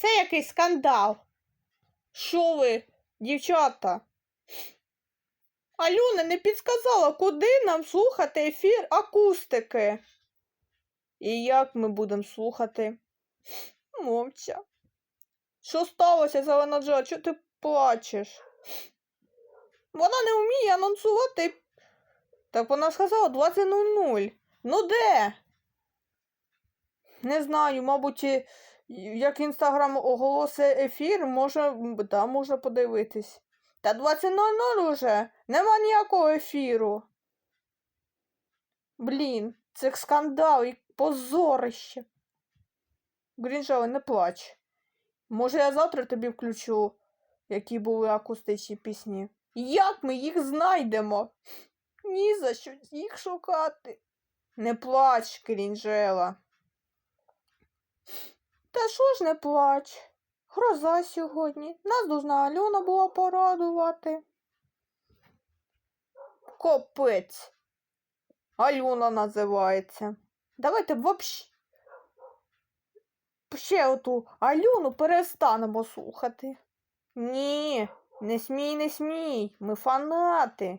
Це якийсь скандал. Що ви, дівчата? Алюна не підсказала, куди нам слухати ефір акустики. І як ми будемо слухати? Мовча. Що сталося, Зелена Джо? Чого ти плачеш? Вона не вміє анонсувати. Так вона сказала 20.00. Ну де? Не знаю, мабуть, як інстаграм оголосить ефір, може, да, можна подивитись. Та 20.00 уже. Нема ніякого ефіру. Блін, це скандал і позорище. Грінжеле, не плач. Може, я завтра тобі включу, які були акустичні пісні. Як ми їх знайдемо? Ні за що їх шукати. Не плач, Крінжела. Та що ж не плач? Гроза сьогодні. Нас должна Альона була порадувати. Копець. Альона називається. Давайте вообще. Ще оту Альону перестанемо слухати. Ні, не смій, не смій. Ми фанати.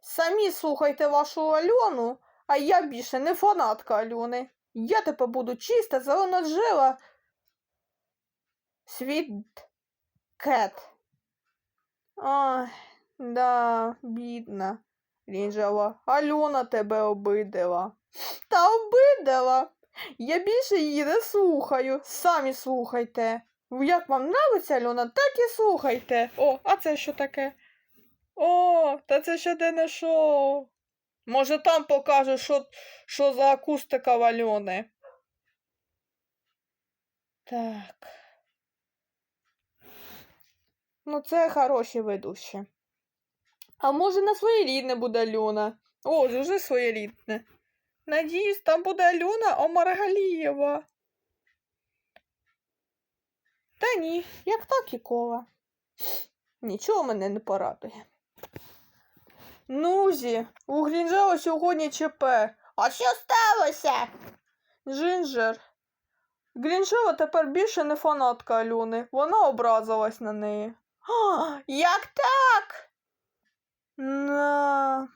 Самі слухайте вашу Альону, а я більше не фанатка Альони. Я тепер буду чиста, зеленоджила. Світ кет. Ой, да, бідна. Рінжала. Альона тебе обидила. Та обидила. Я більше її не слухаю. Самі слухайте. Як вам нравиться Альона, так і слухайте. О, а це що таке? О, та це ще денне шоу. Може там покажу, що, що за акустика в Альони. Так. Ну, це хороші ведущі. А може на своєрідне буде Альона? О, ж уже своєрідне. Надіюсь, там буде Альона Омаргалієва. Та ні, як так і кола. Нічого мене не порадує. Нузі, у Грінжела сьогодні ЧП. А що сталося? Джинджер. Грінжела тепер більше не фанатка Альони. Вона образилась на неї. А, як так? На...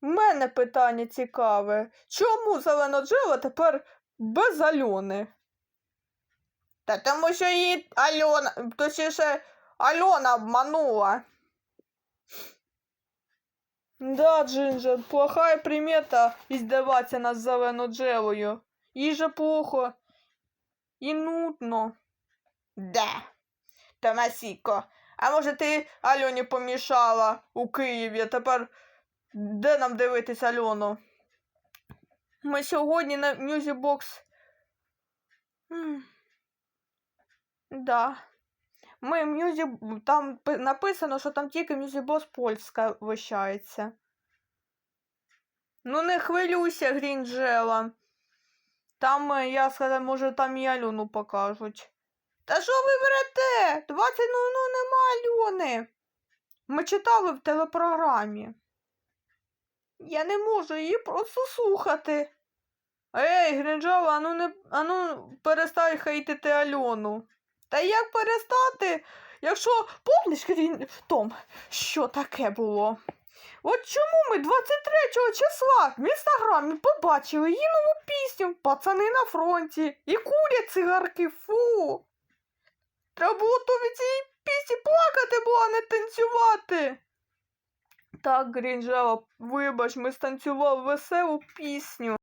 Мене питання цікаве. Чому зелена Джела тепер без Альони? Та тому що її Альона, точніше, Альона обманула. Да, Джинджер, плохая примета издеваться над зеленою Джелою. Їй же плохо і нудно. Да, Томасіко, а може ти Альоні помішала у Києві, тепер де нам дивитись Альону? Ми сьогодні на Мюзібокс. Да. Ми мюзі... Там написано, що там тільки мюзібос польська вищається. Ну, не хвилюйся, Грінджела. Там, е, я сказав, може, там і Альону покажуть. Та що ви берете? 20.00 нема Альони. Ми читали в телепрограмі. Я не можу її просто слухати. Ей, Грінджела, ану не ану перестань хейтити Альону. Та як перестати, якщо помниш, Грін... Том, що таке було? От чому ми 23 числа в інстаграмі побачили її нову пісню Пацани на фронті і курять цигарки, фу. Треба було то цієї пісні плакати було, не танцювати. Так, Грінжела, вибач, ми станцювали веселу пісню.